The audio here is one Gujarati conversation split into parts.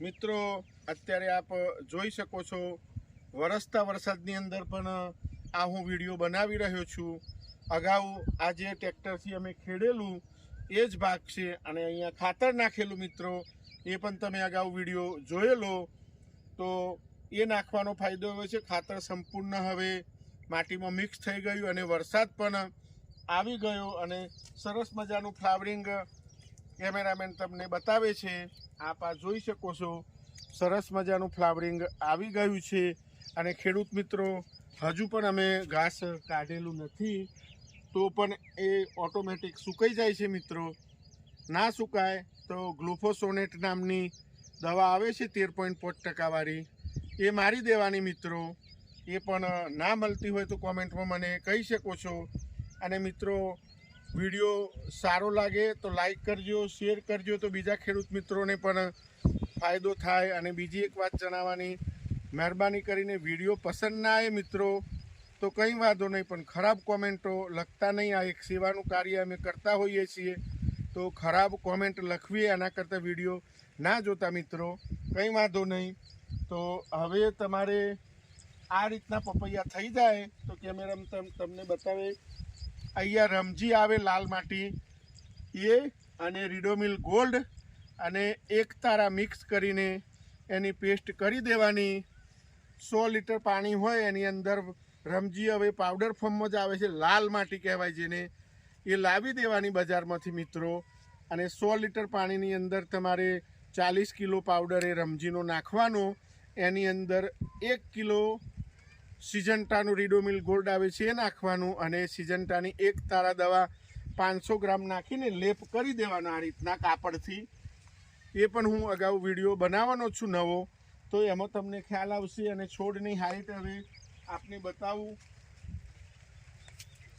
મિત્રો, અત્યારે આપ જોઈ શકો છો, વરસતા વરસાદની અંદર પણ આ હું વીડિયો બનાવી રહ્યો છું. અગાઉ આજે ટ્રેક્ટરથી અમે ખેડેલું, એ જ ભાગ છે અને અહીંયા ખાતર નાખેલું મિત્રો, એ પણ તમે અગાઉ વીડિયો જોયેલો. તો એ નાખવાનો ફાયદો એવો છે, ખાતર સંપૂર્ણ હવે માટીમાં મિક્સ થઈ ગયું અને વરસાદ પણ આવી ગયો અને સરસ મજાનું ફ્લાવરિંગ કેમેરામેન તમને બતાવે છે. આપ આ જોઈ શકો છો. સરસ મજાનું ફ્લાવરિંગ આવી ગયું છે અને ખેડૂત મિત્રો, હજુ પણ અમે ઘાસ કાઢેલું નથી. તો પણ એ ઓટોમેટિક સુકાઈ જાય છે મિત્રો. ના સુકાય તો ગ્લુફોસોનેટ નામની દવા આવે છે તેર પોઈન્ટ પાંચ ટકાવાળી. એ મારી દેવાની મિત્રો. એ પણ ના મળતી હોય તો કોમેન્ટમાં મને કહી શકો છો. અને મિત્રો વીડિયો સારો લાગે તો લાઈક કરજો શેર કરજો તો બીજા ખેડૂત મિત્રોને પણ ફાયદો થાય અને બીજી એક વાત જણાવવાની, મહેરબાની કરીને વીડિયો પસંદ ના આવે મિત્રો, તો કંઈ વાંધો નહીં, પણ ખરાબ કોમેન્ટો લખતા નહીં. આ એક સેવાનું કાર્ય અમે કરતા હોઈએ છીએ, તો ખરાબ કોમેન્ટ લખવી, એના કરતાં વીડિયો ના જોતા મિત્રો, કંઈ વાંધો નહીં. તો હવે તમારે આ રીતના પપૈયા થઈ જાય, તો કેમેરામાં તમ, તમને બતાવે અહીંયા રમજી આવે લાલ માટી, એ અને રીડોમિલ ગોલ્ડ અને એક તારા મિક્સ કરીને એની પેસ્ટ કરી દેવાની. સો લીટર પાણી હોય એની અંદર રમજી હવે પાવડર ફોર્મમાં જ આવે છે, લાલ માટી કહેવાય જેને. એ લાવી દેવાની બજારમાંથી મિત્રો. અને સો લીટર પાણીની અંદર તમારે ચાલીસ કિલો પાવડર એ રમજીનો નાખવાનો. એની અંદર એક કિલો સિજન્ટાનું રીડોમિલ ગોલ્ડ આવે છે એ નાખવાનું અને સિજન્ટાની એક તારા દવા પાંચસો ગ્રામ નાખીને લેપ કરી દેવાનો આ રીતના કાપડથી. એ પણ હું અગાઉ વીડિયો બનાવવાનો છું નવો. તો એમાં તમને ખ્યાલ આવશે અને છોડની હાઈટ હવે આપને બતાવું.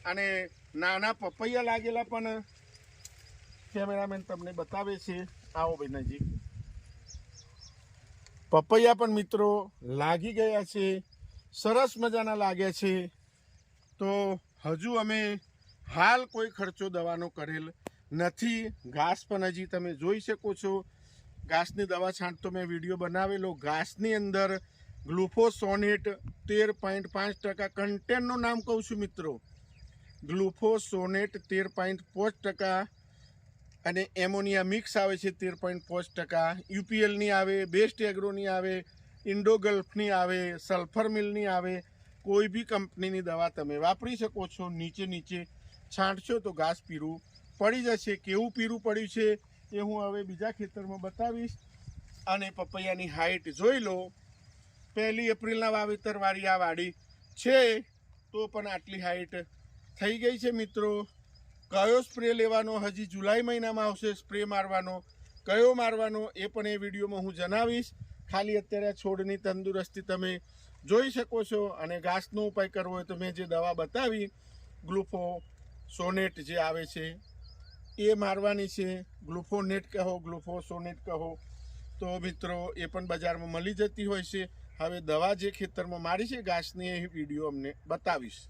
અને નાના પપૈયા લાગેલા પણ કેમેરામેન તમને બતાવે છે. આવો ભાઈ નજીક પપૈયા પણ મિત્રો લાગી ગયા છે. સરસ મજાના લાગ્યા છે. તો હજુ અમે હાલ કોઈ ખર્ચો દવાનો કરેલ નથી. ઘાસ પણ હજી તમે જોઈ શકો છો. ઘાસની દવા છાંટતો મેં વીડિયો બનાવેલો. ઘાસની અંદર ગ્લુફોસોનેટ તેર પોઈન્ટ પાંચ ટકા કન્ટેનનું નામ કહું છું મિત્રો. ગ્લુફોસોનેટ તેર પોઈન્ટ પાંચ ટકા અને એમોનિયા મિક્સ આવે છે તેર પોઈન્ટ પાંચ ટકા. યુપીએલની આવે, બેસ્ટ એગ્રોની આવે ઇન્ડોગલ્ફની આવે, સલ્ફર મિલની આવે, કોઈ બી કંપનીની દવા તમે વાપરી શકો છો, નીચે નીચે છાંટશો તો ઘાસ પીરું પડી જશે. કેવું પીરું પડ્યું છે એ હું હવે બીજા ખેતરમાં બતાવીશ. અને પપૈયાની હાઈટ જોઈ લો. પહેલી એપ્રિલના વાવેતરવાળી આ વાડી છે, તો પણ આટલી હાઈટ થઈ ગઈ છે મિત્રો. કયો સ્પ્રે લેવાનો? હજી જુલાઈ મહિનામાં આવશે સ્પ્રે મારવાનો. કયો મારવાનો એ પણ એ વિડીયોમાં હું જણાવીશ. ખાલી અત્યારે છોડની તંદુરસ્તી તમે જોઈ શકો છો અને ઘાસનો ઉપાય કરવો હોય તો મેં જે દવા બતાવી, ગ્લુફો સોનેટ જે આવે છે, એ મારવાની છે. ગ્લુફોનેટ કહો, ગ્લુફો સોનેટ કહો. તો મિત્રો, એ પણ બજારમાં મળી જતી હોય છે. હવે દવા જે ખેતરમાં મારી છે ઘાસની, એ વીડિયો અમને બતાવીશ.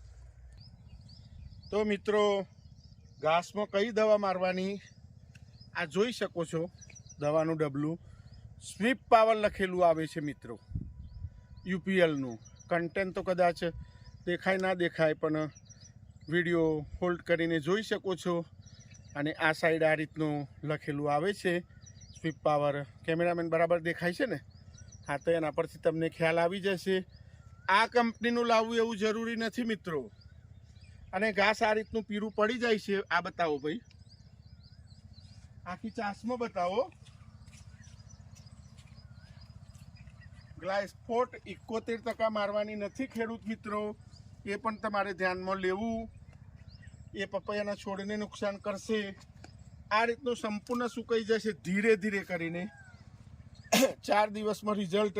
તો મિત્રો, ઘાસમાં કઈ દવા મારવાની? આ જોઈ શકો છો, દવાનું ડબલું. સ્વીપ પાવર લખેલું આવે છે મિત્રો. યુપીએલનું. કન્ટેન્ટ તો કદાચ દેખાય ના દેખાય, પણ વીડિયો હોલ્ડ કરીને જોઈ શકો છો. અને આ સાઈડ આ રીતનું લખેલું આવે છે. સ્વીપ પાવર કેમેરામેન બરાબર દેખાય છે ને? હા, તો એના પરથી તમને ખ્યાલ આવી જશે. આ કંપનીનું લાવવું એવું જરૂરી નથી મિત્રો. અને ઘાસ આ રીતનું પીરું પડી જાય છે. આ બતાવો ભાઈ. આખી ચાસમાં બતાવો. ગ્લાયસ્ફોટ એકોતેર ટકા મારવાની નથી ખેડૂત મિત્રો. એ પણ તમારે ધ્યાનમાં લેવું. એ પપૈયાના છોડને નુકસાન કરશે. આ રીતનું સંપૂર્ણ સુકાઈ જશે ધીરે ધીરે કરીને. ચાર દિવસમાં રિઝલ્ટ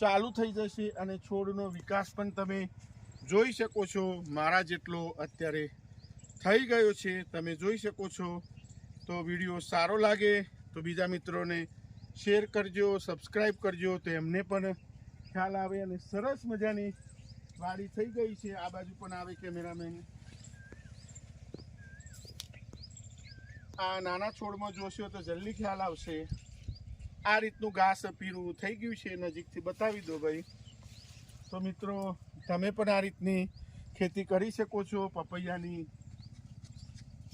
ચાલુ થઈ જશે અને છોડનો વિકાસ પણ તમે જોઈ શકો છો. મારા જેટલો અત્યારે થઈ ગયો છે, તમે જોઈ શકો છો. તો વીડિયો સારો લાગે તો બીજા મિત્રોને શેર કરજો સબસ્ક્રાઈબ કરજો તો એમને પણ ખ્યાલ આવે અને સરસ મજાની વાડી થઈ ગઈ છે. આ બાજુ પણ આવે કેમેરામેન. આ નાના છોડમાં જોશો તો જલ્દી ખ્યાલ આવશે. આ રીતનું ઘાસ પીરું થઈ ગયું છે. નજીકથી બતાવી દો ભાઈ. તો મિત્રો, તમે પણ આ રીતની ખેતી કરી શકો છો પપૈયાની.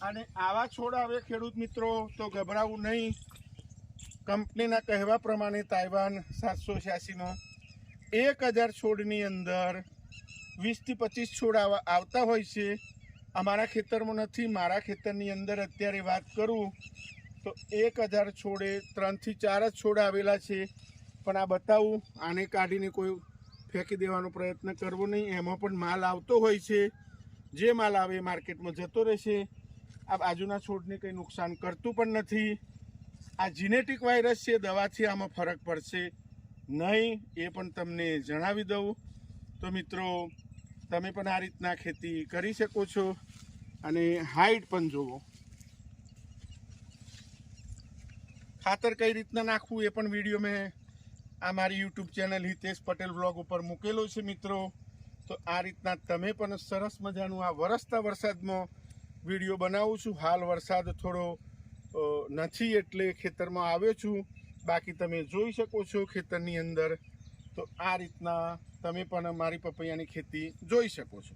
અને આવા છોડ આવે ખેડૂત મિત્રો, તો ગભરાવું નહીં. કંપનીના કહેવા પ્રમાણે તાઇવાન સાતસો છ્યાસીનો એક હજાર છોડની અંદર વીસથી પચીસ છોડ આવા આવતા હોય છે. અમારા ખેતરમાં નથી, મારા ખેતરની અંદર અત્યારે વાત કરું તો એક હજાર છોડે ત્રણથી ચાર જ છોડ આવેલા છે. પણ આ બતાવું, આને કાઢીને કોઈ ફેંકી દેવાનો પ્રયત્ન કરવો નહીં. એમાં પણ માલ આવતો હોય છે. જે માલ આવે માર્કેટમાં જતો રહેશે. આ બાજુના છોડને કંઈ નુકસાન કરતું પણ નથી. આ જીનેટિક વાયરસ છે, દવાથી આમાં ફરક પડશે નહીં, એ પણ તમને જણાવી દઉં. તો મિત્રો, તમે પણ આ રીતના ખેતી કરી શકો છો અને હાઈટ પણ જુઓ ખાતર કઈ રીતના નાખવું એ પણ વીડિયો મેં આ મારી YouTube channel Hitesh Patel blog ઉપર મૂકેલો છે મિત્રો. તો આ રીતના તમે પણ સરસ મજાનું આ વરસતા વરસાદમાં વીડિયો બનાવું છું. હાલ વરસાદ થોડો નથી એટલે ખેતરમાં આવ્યો છું. બાકી તમે જોઈ શકો છો ખેતરની અંદર. તો આ રીતના તમે પણ મારી પપૈયાની ખેતી જોઈ શકો છો.